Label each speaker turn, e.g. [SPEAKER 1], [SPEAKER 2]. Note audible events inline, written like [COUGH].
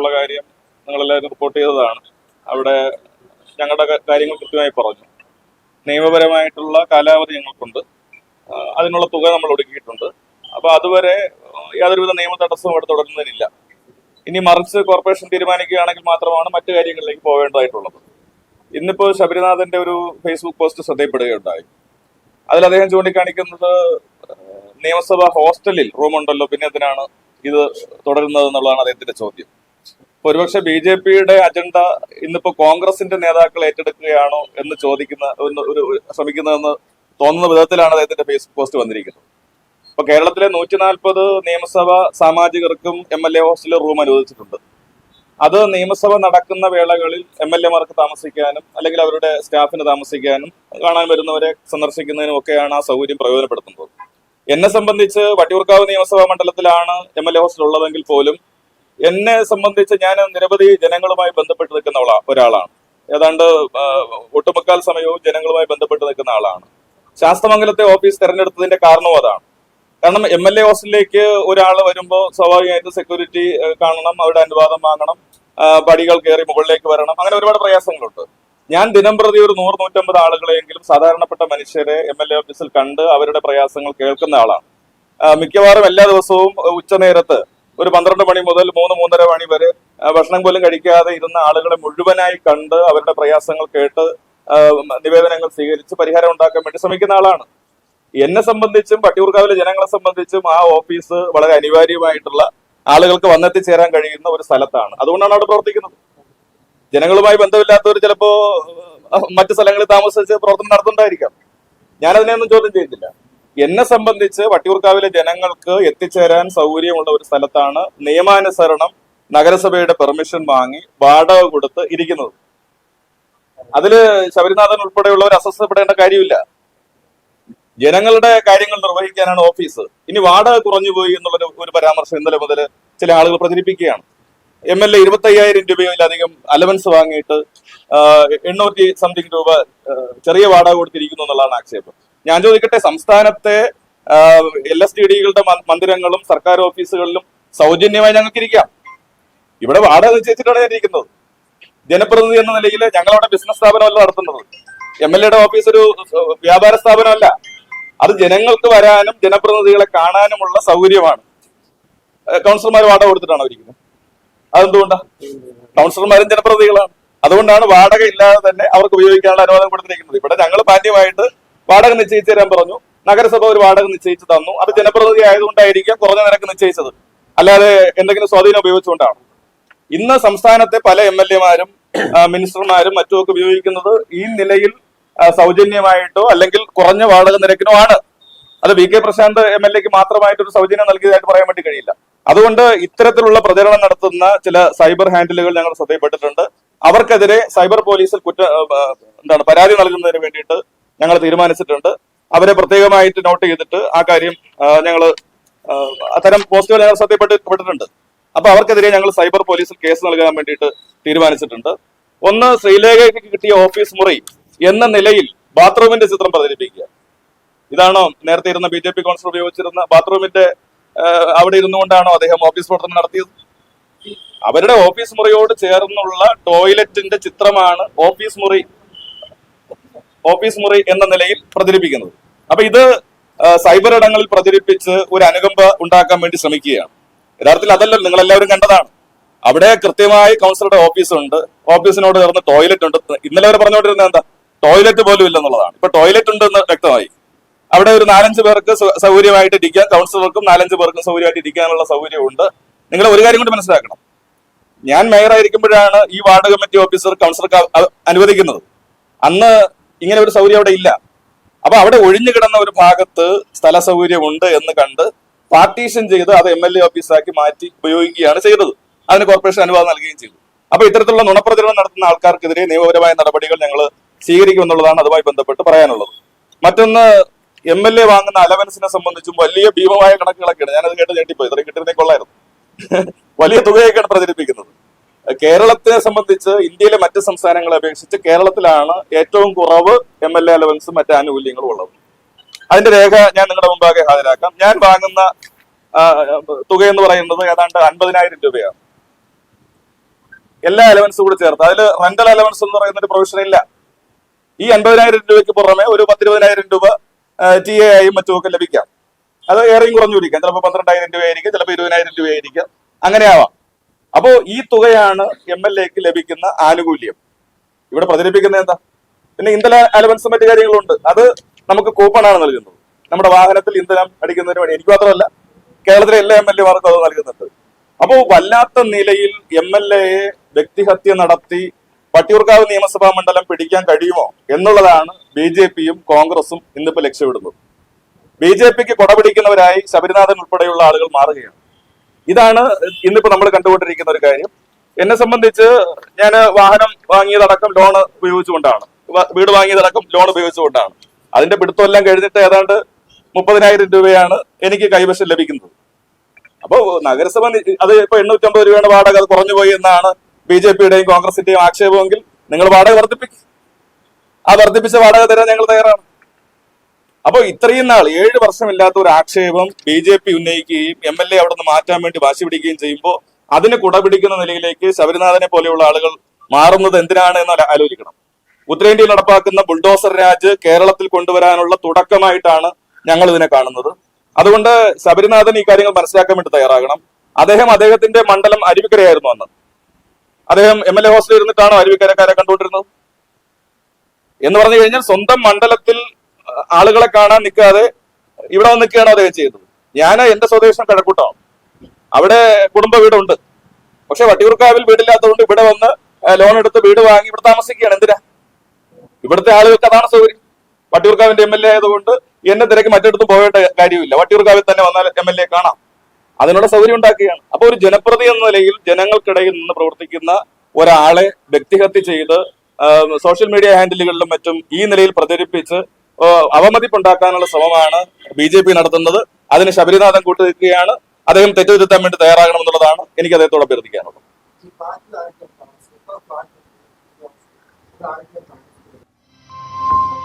[SPEAKER 1] നടന്നിട്ടുള്ള കാര്യം നിങ്ങളെല്ലാവരും റിപ്പോർട്ട് ചെയ്തതാണ്. അവിടെ ഞങ്ങളുടെ കാര്യങ്ങൾ കൃത്യമായി പറഞ്ഞു. നിയമപരമായിട്ടുള്ള കാലാവധി ഞങ്ങൾക്കുണ്ട്. അതിനുള്ള തുക നമ്മൾ ഒടുക്കിയിട്ടുണ്ട്. അപ്പൊ അതുവരെ യാതൊരുവിധ നിയമ തടസ്സവും അവിടെ തുടരുന്നതിനില്ല. ഇനി മറിച്ച് കോർപ്പറേഷൻ തീരുമാനിക്കുകയാണെങ്കിൽ മാത്രമാണ് മറ്റു കാര്യങ്ങളിലേക്ക് പോകേണ്ടതായിട്ടുള്ളത് ഇന്നിപ്പോ ശബരിനാഥന്റെ ഒരു ഫേസ്ബുക്ക് പോസ്റ്റ് ശ്രദ്ധയിൽപ്പെടുകയുണ്ടായി. അതിൽ അദ്ദേഹം ചൂണ്ടിക്കാണിക്കുന്നത് നിയമസഭ ഹോസ്റ്റലിൽ റൂമുണ്ടല്ലോ പിന്നെ എന്തിനാണ് ഇത് തുടരുന്നത് എന്നുള്ളതാണ് അദ്ദേഹത്തിന്റെ ചോദ്യം. ഒരുപക്ഷെ ബി ജെ പിയുടെ അജണ്ട ഇന്നിപ്പോ കോൺഗ്രസിന്റെ നേതാക്കൾ ഏറ്റെടുക്കുകയാണോ എന്ന് ചോദിക്കുന്ന ഒരു ശ്രമിക്കുന്നതെന്ന് തോന്നുന്ന വിധത്തിലാണ് അദ്ദേഹത്തിന്റെ ഫേസ്ബുക്ക് പോസ്റ്റ് വന്നിരിക്കുന്നത്. ഇപ്പൊ കേരളത്തിലെ നൂറ്റി നാൽപ്പത് നിയമസഭാ സാമാജികർക്കും എം എൽ എ ഹോസ്റ്റലിൽ റൂം അനുവദിച്ചിട്ടുണ്ട്. അത് നിയമസഭ നടക്കുന്ന വേളകളിൽ എം എൽ എമാർക്ക് താമസിക്കാനും അല്ലെങ്കിൽ അവരുടെ സ്റ്റാഫിന് താമസിക്കാനും കാണാൻ വരുന്നവരെ സന്ദർശിക്കുന്നതിനും ഒക്കെയാണ് ആ സൗകര്യം പ്രയോജനപ്പെടുത്തുന്നത്. എന്നെ സംബന്ധിച്ച് വട്ടിയൂർക്കാവ് നിയമസഭാ മണ്ഡലത്തിലാണ് എം എൽ എ ഹോസ്റ്റൽ ഉള്ളതെങ്കിൽ പോലും എന്നെ സംബന്ധിച്ച് ഞാൻ നിരവധി ജനങ്ങളുമായി ബന്ധപ്പെട്ട് നിൽക്കുന്ന ഒരാളാണ്. ഏതാണ്ട് ഒട്ടുമുക്കാൽ സമയവും ജനങ്ങളുമായി ബന്ധപ്പെട്ട് നിൽക്കുന്ന ആളാണ്. ശാസ്തമംഗലത്തെ ഓഫീസ് തെരഞ്ഞെടുത്തതിന്റെ കാരണവും അതാണ്. കാരണം എം എൽ എ ഹോസ്റ്റലിലേക്ക് ഒരാൾ വരുമ്പോൾ സ്വാഭാവികമായിട്ടും സെക്യൂരിറ്റി കാണണം അവരുടെ അനുവാദം വാങ്ങണം പടികൾ കയറി മുകളിലേക്ക് വരണം അങ്ങനെ ഒരുപാട് പ്രയാസങ്ങളുണ്ട്. ഞാൻ ദിനം പ്രതി ഒരു നൂറ് നൂറ്റമ്പത് ആളുകളെങ്കിലും സാധാരണപ്പെട്ട മനുഷ്യരെ എം എൽ എ ഓഫീസിൽ കണ്ട് അവരുടെ പ്രയാസങ്ങൾ കേൾക്കുന്ന ആളാണ്. മിക്കവാറും എല്ലാ ദിവസവും ഉച്ചനേരത്ത് ഒരു പന്ത്രണ്ട് മണി മുതൽ മൂന്ന് മൂന്നര മണി വരെ ഭക്ഷണം പോലും കഴിക്കാതെ ഇരുന്ന ആളുകളെ മുഴുവനായി കണ്ട് അവരുടെ പ്രയാസങ്ങൾ കേട്ട് നിവേദനങ്ങൾ സ്വീകരിച്ച് പരിഹാരം ഉണ്ടാക്കാൻ വേണ്ടി ശ്രമിക്കുന്ന ആളാണ്. എന്നെ സംബന്ധിച്ചും പട്ടിയൂർക്കാവിലെ ജനങ്ങളെ സംബന്ധിച്ചും ആ ഓഫീസ് വളരെ അനിവാര്യമായിട്ടുള്ള ആളുകൾക്ക് വന്നെത്തിച്ചേരാൻ കഴിയുന്ന ഒരു സ്ഥലത്താണ്. അതുകൊണ്ടാണ് അവിടെ പ്രവർത്തിക്കുന്നത്. ജനങ്ങളുമായി ബന്ധമില്ലാത്തവർ ചിലപ്പോ മറ്റു സ്ഥലങ്ങളിൽ താമസിച്ച് പ്രവർത്തനം നടത്തുന്നുണ്ടായിരിക്കാം ഞാനതിനെയൊന്നും ചോദ്യം ചെയ്യുന്നില്ല എന്നെ സംബന്ധിച്ച് വട്ടിയൂർക്കാവിലെ ജനങ്ങൾക്ക് എത്തിച്ചേരാൻ സൗകര്യമുള്ള ഒരു സ്ഥലത്താണ് നിയമാനുസരണം നഗരസഭയുടെ പെർമിഷൻ വാങ്ങി വാടക കൊടുത്ത് ഇരിക്കുന്നത്. അതിൽ ശബരിനാഥൻ ഉൾപ്പെടെയുള്ളവർ അസ്വസ്ഥപ്പെടേണ്ട കാര്യമില്ല. ജനങ്ങളുടെ കാര്യങ്ങൾ നിർവഹിക്കാനാണ് ഓഫീസ്. ഇനി വാടക കുറഞ്ഞു പോയി എന്നുള്ള ഒരു പരാമർശം ഇന്നലെ മുതൽ ചില ആളുകൾ പ്രചരിപ്പിക്കുകയാണ്. എം എൽ എ ഇരുപത്തി അയ്യായിരം രൂപയിലധികം അലവൻസ് വാങ്ങിയിട്ട് എണ്ണൂറ്റി സംതിങ് രൂപ ചെറിയ വാടക കൊടുത്തിരിക്കുന്നു എന്നുള്ളതാണ് ആക്ഷേപം. ഞാൻ ചോദിക്കട്ടെ സംസ്ഥാനത്തെ എൽ എസ് ഡി ഡികളുടെ മന്ദിരങ്ങളും സർക്കാർ ഓഫീസുകളിലും സൗജന്യമായി ഞങ്ങൾക്ക് ഇരിക്കാം ഇവിടെ വാടക നിശ്ചയിച്ചിട്ടാണ് ഞാൻ ഇരിക്കുന്നത്. ജനപ്രതിനിധി എന്ന നിലയിൽ ഞങ്ങളവിടെ ബിസിനസ് സ്ഥാപനമല്ല നടത്തുന്നത്. എം എൽ എയുടെ ഓഫീസ് ഒരു വ്യാപാര സ്ഥാപനമല്ല. അത് ജനങ്ങൾക്ക് വരാനും ജനപ്രതിനിധികളെ കാണാനുമുള്ള സൗകര്യമാണ്. കൗൺസിലർമാർ വാടക കൊടുത്തിട്ടാണ് ഇരിക്കുന്നത്? അതെന്തുകൊണ്ടാണ് കൗൺസിലർമാരും ജനപ്രതിനിധികളാണ്. അതുകൊണ്ടാണ് വാടക ഇല്ലാതെ തന്നെ അവർക്ക് ഉപയോഗിക്കാനുള്ള അനുവാദം കൊടുത്തിരിക്കുന്നത്. ഇവിടെ ഞങ്ങൾ മാന്യമായിട്ട് വാടക നിശ്ചയിച്ചു തരാൻ പറഞ്ഞു. നഗരസഭ ഒരു വാടക നിശ്ചയിച്ചു തന്നു. അത് ജനപ്രതിനിധി ആയതുകൊണ്ടായിരിക്കാം കുറഞ്ഞ നിരക്ക് നിശ്ചയിച്ചത്. അല്ലാതെ എന്തെങ്കിലും സ്വാധീനം ഉപയോഗിച്ചുകൊണ്ടാണ്. ഇന്ന് സംസ്ഥാനത്തെ പല എം എൽ എമാരും മിനിസ്റ്റർമാരും മറ്റുമൊക്കെ ഉപയോഗിക്കുന്നത് ഈ നിലയിൽ സൗജന്യമായിട്ടോ അല്ലെങ്കിൽ കുറഞ്ഞ വാടക നിരക്കിനോ ആണ്. അത് V K Prashanth M L എക്ക് മാത്രമായിട്ട് ഒരു സൗജന്യം നൽകിയതായിട്ട് പറയാൻ വേണ്ടി കഴിയില്ല. അതുകൊണ്ട് ഇത്തരത്തിലുള്ള പ്രചരണം നടത്തുന്ന ചില സൈബർ ഹാൻഡിലുകൾ ഞങ്ങൾ ശ്രദ്ധയിൽപ്പെട്ടിട്ടുണ്ട്. അവർക്കെതിരെ സൈബർ പോലീസിൽ കുറ്റ എന്താണ് പരാതി നൽകുന്നതിന് വേണ്ടിയിട്ട് ഞങ്ങൾ തീരുമാനിച്ചിട്ടുണ്ട്. അവരെ പ്രത്യേകമായിട്ട് നോട്ട് ചെയ്തിട്ട് ആ കാര്യം ഞങ്ങൾ അത്തരം പോസ്റ്റുകൾ ഞങ്ങൾ ശ്രദ്ധയിൽപ്പെട്ടിട്ടുണ്ട് അപ്പൊ അവർക്കെതിരെ ഞങ്ങൾ സൈബർ പോലീസിൽ കേസ് നൽകാൻ വേണ്ടിയിട്ട് തീരുമാനിച്ചിട്ടുണ്ട്. ഒന്ന് ശ്രീലേഖയ്ക്ക് കിട്ടിയ ഓഫീസ് മുറി എന്ന നിലയിൽ ബാത്റൂമിന്റെ ചിത്രം പ്രചരിപ്പിക്കുക. ഇതാണോ നേരത്തെ ഇരുന്ന ബി ജെ പി കൗൺസിലർ ഉപയോഗിച്ചിരുന്ന ബാത്റൂമിന്റെ അവിടെ ഇരുന്നുകൊണ്ടാണോ അദ്ദേഹം ഓഫീസ് പ്രവർത്തനം നടത്തിയത്? അവരുടെ ഓഫീസ് മുറിയോട് ചേർന്നുള്ള ടോയ്ലറ്റിന്റെ ചിത്രമാണ് ഓഫീസ് മുറി. ഓഫീസ് മുറി എന്ന നിലയിൽ പ്രചരിപ്പിക്കുന്നത്. അപ്പൊ ഇത് സൈബർ ഇടങ്ങളിൽ പ്രചരിപ്പിച്ച് ഒരു അനുകമ്പ ഉണ്ടാക്കാൻ വേണ്ടി ശ്രമിക്കുകയാണ്. യഥാർത്ഥത്തിൽ അതല്ലല്ലോ നിങ്ങൾ എല്ലാവരും കണ്ടതാണ്. അവിടെ കൃത്യമായി കൗൺസിലറുടെ ഓഫീസുണ്ട്. ഓഫീസിനോട് ചേർന്ന് ടോയ്ലറ്റ് ഉണ്ട്. ഇന്നലെ അവർ പറഞ്ഞുകൊണ്ടിരുന്നത് എന്താ? ടോയ്ലറ്റ് പോലും ഇല്ലെന്നുള്ളതാണ്. ഇപ്പൊ ടോയ്ലറ്റ് ഉണ്ട് എന്ന് വ്യക്തമായി. അവിടെ ഒരു നാലഞ്ച് പേർക്ക് സൗകര്യമായിട്ട് ഇരിക്കാൻ കൗൺസിലർക്കും നാലഞ്ച് പേർക്കും സൗകര്യമായിട്ട് ഇരിക്കാനുള്ള സൗകര്യമുണ്ട്. നിങ്ങൾ ഒരു കാര്യം കൂടി മനസ്സിലാക്കണം. ഞാൻ മേയറായിരിക്കുമ്പോഴാണ് ഈ വാർഡ് കമ്മിറ്റി ഓഫീസർ കൗൺസിലർക്ക് അനുവദിക്കുന്നത്. അന്ന് ഇങ്ങനെ ഒരു സൗകര്യം അവിടെ ഇല്ല. അപ്പൊ അവിടെ ഒഴിഞ്ഞു കിടന്ന ഒരു ഭാഗത്ത് സ്ഥല സൗകര്യമുണ്ട് എന്ന് കണ്ട് പാർട്ടീഷൻ ചെയ്ത് അത് എം എൽ എ ഓഫീസാക്കി മാറ്റി ഉപയോഗിക്കുകയാണ് ചെയ്തത്. അതിന് കോർപ്പറേഷൻ അനുവാദം നൽകുകയും ചെയ്തു. അപ്പൊ ഇത്തരത്തിലുള്ള നുണപ്രചരണം നടത്തുന്ന ആൾക്കാർക്കെതിരെ നിയമപരമായ നടപടികൾ ഞങ്ങൾ സ്വീകരിക്കുമെന്നുള്ളതാണ് അതുമായി ബന്ധപ്പെട്ട് പറയാനുള്ളത്. മറ്റൊന്ന് എം എൽ എ വാങ്ങുന്ന അലവൻസിനെ സംബന്ധിച്ചും വലിയ ഭീമമായ കണക്കുകളൊക്കെയാണ്. ഞാനത് കേട്ട് ഞെട്ടിപ്പോയി. ഇത്രയും കിട്ടുന്നേ കൊള്ളായിരുന്നു. [LAUGHS] വലിയ തുകയൊക്കെയാണ് പ്രചരിപ്പിക്കുന്നത്. കേരളത്തെ സംബന്ധിച്ച് ഇന്ത്യയിലെ മറ്റ് സംസ്ഥാനങ്ങളെ അപേക്ഷിച്ച് കേരളത്തിലാണ് ഏറ്റവും കുറവ് എം എൽ എ അലവൻസും മറ്റ് ആനുകൂല്യങ്ങളും ഉള്ളത്. അതിന്റെ രേഖ ഞാൻ നിങ്ങളുടെ മുമ്പാകെ ഹാജരാക്കാം. ഞാൻ വാങ്ങുന്ന തുക എന്ന് പറയുന്നത് ഏതാണ്ട് അൻപതിനായിരം രൂപയാണ്. എല്ലാ അലവൻസും കൂടി ചേർത്ത്. അതിൽ റെന്റൽ അലവൻസ് എന്ന് പറയുന്ന ഒരു പ്രൊവിഷൻ ഇല്ല. ഈ അൻപതിനായിരം രൂപയ്ക്ക് പുറമെ ഒരു പത്തിരുപതിനായിരം രൂപ ടി എ ആയും മറ്റുമൊക്കെ ലഭിക്കാം. അത് ഏറെയും കുറഞ്ഞു ഇരിക്കാം. ചിലപ്പോൾ പന്ത്രണ്ടായിരം രൂപയായിരിക്കും ചിലപ്പോൾ ഇരുപതിനായിരം രൂപയായിരിക്കും. അങ്ങനെ ആവാം അപ്പോ ഈ തുകയാണ് എം എൽ എക്ക് ലഭിക്കുന്ന ആനുകൂല്യം. ഇവിടെ പ്രചരിപ്പിക്കുന്നത് എന്താ? പിന്നെ ഇന്ധന അലവൻസ് മറ്റു കാര്യങ്ങളുണ്ട്. അത് നമുക്ക് കൂപ്പണാണ് നൽകുന്നത്. നമ്മുടെ വാഹനത്തിൽ ഇന്ധനം അടിക്കുന്നതിന് വേണ്ടി. എനിക്ക് മാത്രമല്ല കേരളത്തിലെ എല്ലാ എം എൽ എമാർക്കും അത് നൽകുന്നുണ്ട്. അപ്പോൾ വല്ലാത്ത നിലയിൽ എം എൽ എയെ വ്യക്തിഹത്യ നടത്തി പട്ടിയൂർക്കാവ് നിയമസഭാ മണ്ഡലം പിടിക്കാൻ കഴിയുമോ എന്നുള്ളതാണ് ബി ജെ പിയും കോൺഗ്രസും ഇന്നിപ്പോ ലക്ഷ്യമിടുന്നത്. ബി ജെ പിക്ക് കൊടപിടിക്കുന്നവരായി ശബരിനാഥൻ ഉൾപ്പെടെയുള്ള ആളുകൾ മാറുകയാണ്. ഇതാണ് ഇന്നിപ്പോ നമ്മൾ കണ്ടുകൊണ്ടിരിക്കുന്ന ഒരു കാര്യം. എന്നെ സംബന്ധിച്ച് ഞാൻ വാഹനം വാങ്ങിയതടക്കം ലോൺ ഉപയോഗിച്ചുകൊണ്ടാണ്. വീട് വാങ്ങിയതടക്കം ലോൺ ഉപയോഗിച്ചുകൊണ്ടാണ്. അതിന്റെ പിടുത്തം എല്ലാം കഴിഞ്ഞിട്ട് ഏതാണ്ട് മുപ്പതിനായിരം രൂപയാണ് എനിക്ക് കൈവശം ലഭിക്കുന്നത്. അപ്പോ നഗരസഭ അത് ഇപ്പൊ എണ്ണൂറ്റമ്പത് രൂപയാണ് വാടക അത് കുറഞ്ഞു പോയി എന്നാണ് ബി ജെ പിയുടെയും കോൺഗ്രസിന്റെയും ആക്ഷേപമെങ്കിൽ നിങ്ങൾ വാടക വർദ്ധിപ്പിക്കും. ആ വർദ്ധിപ്പിച്ച വാടക തരാൻ ഞങ്ങൾ തയ്യാറാണ്. അപ്പോ ഇത്രയും നാൾ ഏഴ് വർഷമില്ലാത്ത ഒരു ആക്ഷേപം ബി ജെ പി ഉന്നയിക്കുകയും എം എൽ എ അവിടെ നിന്ന് മാറ്റാൻ വേണ്ടി വാശി പിടിക്കുകയും ചെയ്യുമ്പോൾ അതിന് കുടപിടിക്കുന്ന നിലയിലേക്ക് ശബരിനാഥനെ പോലെയുള്ള ആളുകൾ മാറുന്നത് എന്തിനാണ് എന്ന് ആലോ- ആലോചിക്കണം. ഉത്തരേന്ത്യയിൽ നടപ്പാക്കുന്ന ബുൾഡോസർ രാജ് കേരളത്തിൽ കൊണ്ടുവരാനുള്ള തുടക്കമായിട്ടാണ് ഞങ്ങൾ ഇതിനെ കാണുന്നത്. അതുകൊണ്ട് ശബരിനാഥൻ ഈ കാര്യങ്ങൾ മനസ്സിലാക്കാൻ വേണ്ടി തയ്യാറാകണം. അദ്ദേഹം അദ്ദേഹത്തിന്റെ മണ്ഡലം അരുവിക്കരയായിരുന്നു അന്ന്. അദ്ദേഹം എം എൽ എ ഹോസ്റ്റലിൽ ഇരുന്നിട്ടാണോ അരുവിക്കരക്കാരെ കണ്ടുകൊണ്ടിരുന്നത്? എന്ന് പറഞ്ഞു കഴിഞ്ഞാൽ സ്വന്തം മണ്ഡലത്തിൽ ആളുകളെ കാണാൻ നിൽക്കാതെ ഇവിടെ വന്ന് നിൽക്കുകയാണോ അദ്ദേഹം ചെയ്തത് ഞാൻ എന്റെ സ്വദേശം കിഴക്കൂട്ടമാണ് അവിടെ കുടുംബ വീടുണ്ട്. പക്ഷെ വട്ടിയൂർക്കാവിൽ വീടില്ലാത്തതുകൊണ്ട് ഇവിടെ വന്ന് ലോൺ എടുത്ത് വീട് വാങ്ങി ഇവിടെ താമസിക്കുകയാണ്. എന്തിനാ? ഇവിടുത്തെ ആളുകൾക്ക് അതാണ് സൗകര്യം. വട്ടിയൂർക്കാവിന്റെ എം എൽ എ ആയതുകൊണ്ട് എന്നെ തിരക്ക് മറ്റെടുത്ത് പോകേണ്ട കാര്യമില്ല. വട്ടിയൂർക്കാവിൽ തന്നെ വന്നാൽ എം എൽ എ കാണാം. അതിനുള്ള സൗകര്യം ഉണ്ടാക്കുകയാണ്. അപ്പൊ ഒരു ജനപ്രതി എന്ന നിലയിൽ ജനങ്ങൾക്കിടയിൽ നിന്ന് പ്രവർത്തിക്കുന്ന ഒരാളെ വ്യക്തിഹത്യ ചെയ്ത് സോഷ്യൽ മീഡിയ ഹാൻഡിലുകളിലും മറ്റും ഈ നിലയിൽ പ്രചരിപ്പിച്ച് അവമതിപ്പുണ്ടാക്കാനുള്ള ശ്രമമാണ് ബി ജെ പി നടത്തുന്നത് അതിന് ശബരിനാഥൻ കൂട്ടുവയ്ക്കുകയാണ് അദ്ദേഹം തെറ്റുതിരുത്താൻ വേണ്ടി തയ്യാറാകണമെന്നുള്ളതാണ് എനിക്ക് അദ്ദേഹത്തോട് അഭ്യർത്ഥിക്കാനുള്ളത്
[SPEAKER 2] Thank you.